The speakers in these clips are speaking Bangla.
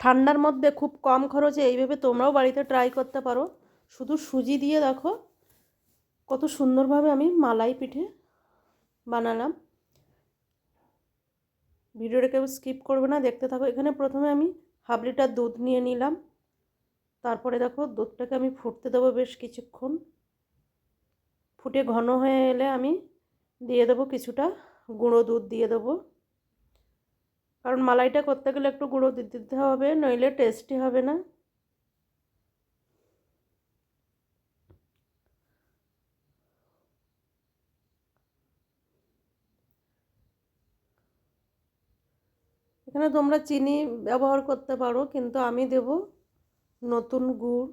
ঠান্ডার মধ্যে খুব কম খরচে এইভাবে তোমরাও বাড়িতে ট্রাই করতে পারো। শুধু সুজি দিয়ে দেখো, কত সুন্দরভাবে আমি মালাই পিঠে বানালাম। ভিডিওটা কেউ স্কিপ করবে না, দেখতে থাকো। এখানে প্রথমে আমি হাফ লিটার দুধ নিয়ে নিলাম। তারপরে দেখো, দুধটাকে আমি ফুটতে দেবো বেশ কিছুক্ষণ। ফুটে ঘন হয়ে এলে আমি দিয়ে দেবো কিছুটা গুঁড়ো দুধ দিয়ে দেবো। কারণ মালাইটা করতে গেলে একটু গুঁড়ো দিতে হবে, নইলে টেস্টি হবে না। এখানে তোমরা চিনি ব্যবহার করতে পারো, কিন্তু আমি দেব নতুন গুড়,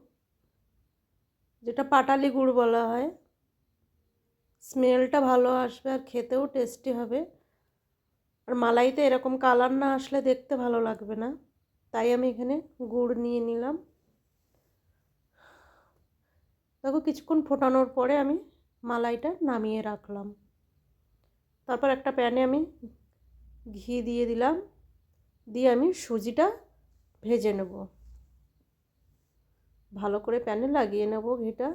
যেটা পাটালি গুড় বলা হয়। স্মেলটা ভালো আসবে আর খেতেও টেস্টি হবে। আর মালাইতে এরকম কালার না আসলে দেখতে ভালো লাগবে না। তাই আমি এখানে গুড় নিয়ে নিলাম। দেখো কিছুক্ষণ ফোটানোর পরে আমি মালাইটা নামিয়ে রাখলাম। তারপর একটা প্যানে আমি ঘি দিয়ে দিলাম। দিয়ে আমি সুজিটা ভেজে নেব। ভালো করে প্যানে লাগিয়ে নেব ঘিটা।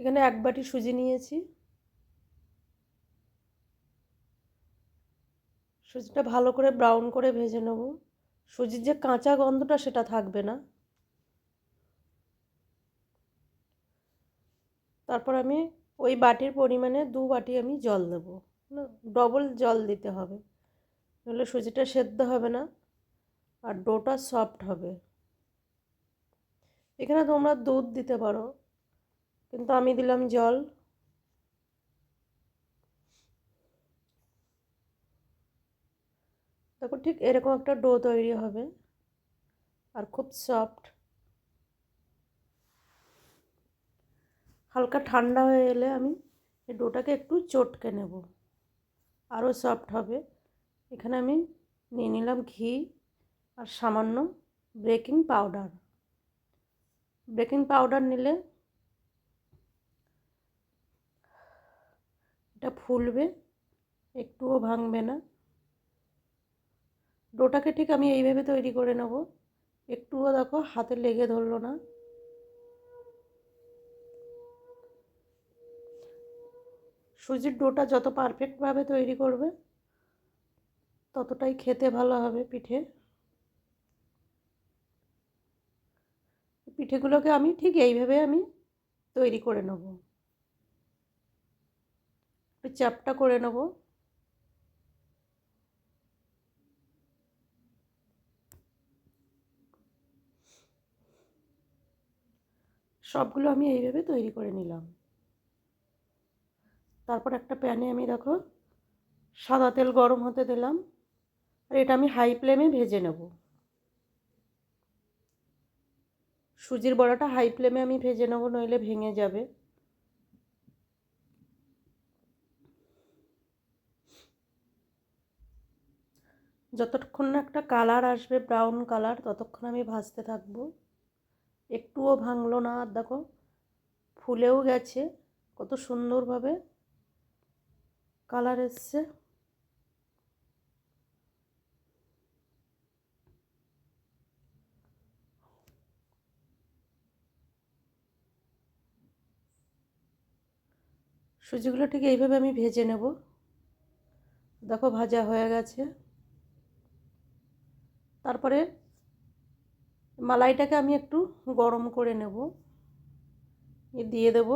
এখানে এক বাটি সুজি নিয়েছি। সুজিটা ভালো করে ব্রাউন করে ভেজে নেব। সুজির যে কাঁচা গন্ধটা সেটা থাকবে না। তারপর আমি ওই বাটির পরিমাণে দু বাটি আমি জল দেব ডবল জল দিতে হবে। নাহলে সুজিটা সেদ্ধ হবে না আর ডোটা সফট হবে। এখানে তোমরা দুধ দিতে পারো, কিন্তু আমি দিলাম জল দেখো ঠিক এরকম একটা ডো তৈরি হবে। আর খুব সফট হালকা ঠান্ডা হয়ে এলে আমি এই ডোটাকে একটু চটকে নেব। আরও সফট হবে। এখানে আমি নিয়ে নিলাম ঘি আর সামান্য বেকিং পাউডার বেকিং পাউডার নিলে এটা ফুলবে, একটুও ভাঙবে না। ডোটাকে ঠিক আমি এইভাবে তৈরি করে নেব। একটুও দেখো, হাতে লেগে ধরলো না। সুজির ডোটা যত পারফেক্টভাবে তৈরি করবে, ততটাই খেতে ভালো হবে পিঠে। পিঠেগুলোকে আমি ঠিক এইভাবে আমি তৈরি করে নেব। একটু চাপটা করে নেব। সবগুলো আমি এইভাবে তৈরি করে নিলাম। তারপর একটা প্যানে আমি দেখো সাদা তেল গরম হতে দিলাম। আর এটা আমি হাই ফ্লেমে ভেজে নেব। সুজির বড়াটা হাই ফ্লেমে আমি ভেজে নেব, নইলে ভেঙে যাবে। যতক্ষণ না একটা কালার আসবে, ব্রাউন কালার, ততক্ষণ আমি ভাজতে থাকব। একটুও ভাঙলো না। আর দেখো, ফুলেও গেছে, কত সুন্দরভাবে কালার এসছে। সুজিগুলো ঠিক এইভাবে আমি ভেজে নেব। দেখো, ভাজা হয়ে গেছে। তারপরে মালাইটাকে আমি একটু গরম করে নেব। দিয়ে দেব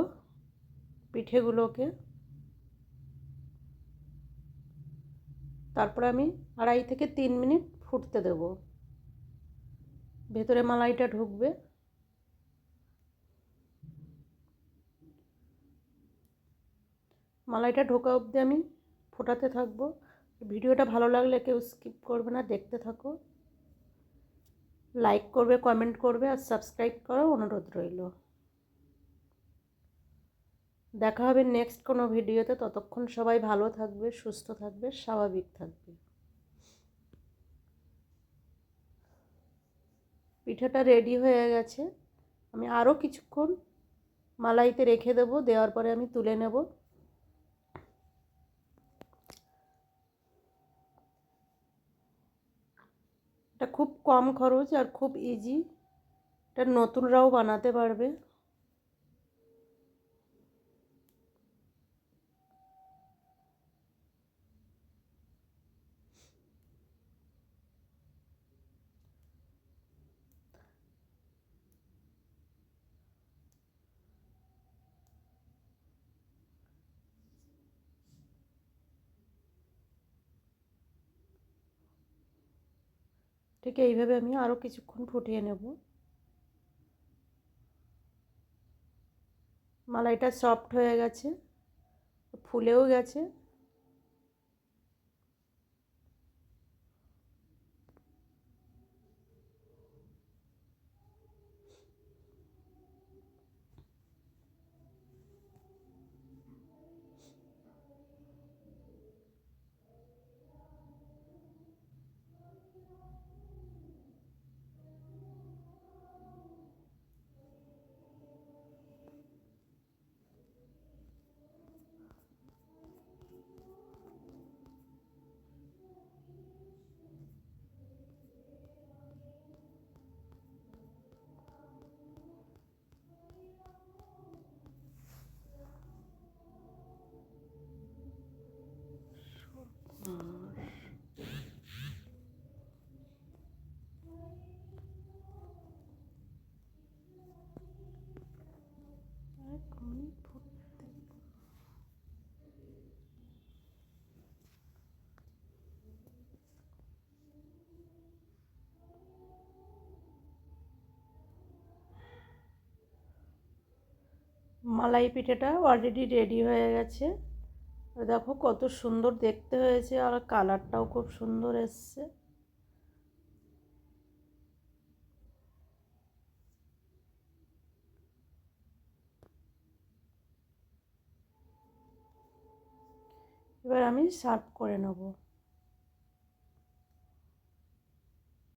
পিঠেগুলোকে। তারপরে আমি আড়াই থেকে তিন মিনিট ফুটতে দেব। ভেতরে মালাইটা ঢুকবে। মালাইটা ঢোকা অবধি আমি ফোটাতে থাকব। ভিডিওটা ভালো লাগলে কেউ স্কিপ করবে না, দেখতে থাকো। লাইক করবে কমেন্ট করবে আর সাবস্ক্রাইব করার অনুরোধ রইল। দেখা হবে নেক্সট কোনো ভিডিওতে। ততক্ষণ সবাই ভালো থাকবে, সুস্থ থাকবে, স্বাভাবিক থাকবে। পিঠাটা রেডি হয়ে গেছে। আমি আরও কিছুক্ষণ মালাইতে রেখে দেবো, দেওয়ার পরে আমি তুলে নেব। এটা খুব কম খরচ আর খুব ইজি এটা নতুনরাও বানাতে পারবে। ঠিক এইভাবে আমি আরও কিছুক্ষণ ফুটিয়ে নেব। মালাইটা সফট হয়ে গেছে ফুলেও গেছে। মালাই পিঠেটা অলরেডি রেডি হয়ে গেছে। দেখো কত সুন্দর দেখতে হয়েছে আর কালারটাও খুব সুন্দর এসছে। এবার আমি সার্ভ করে নেব।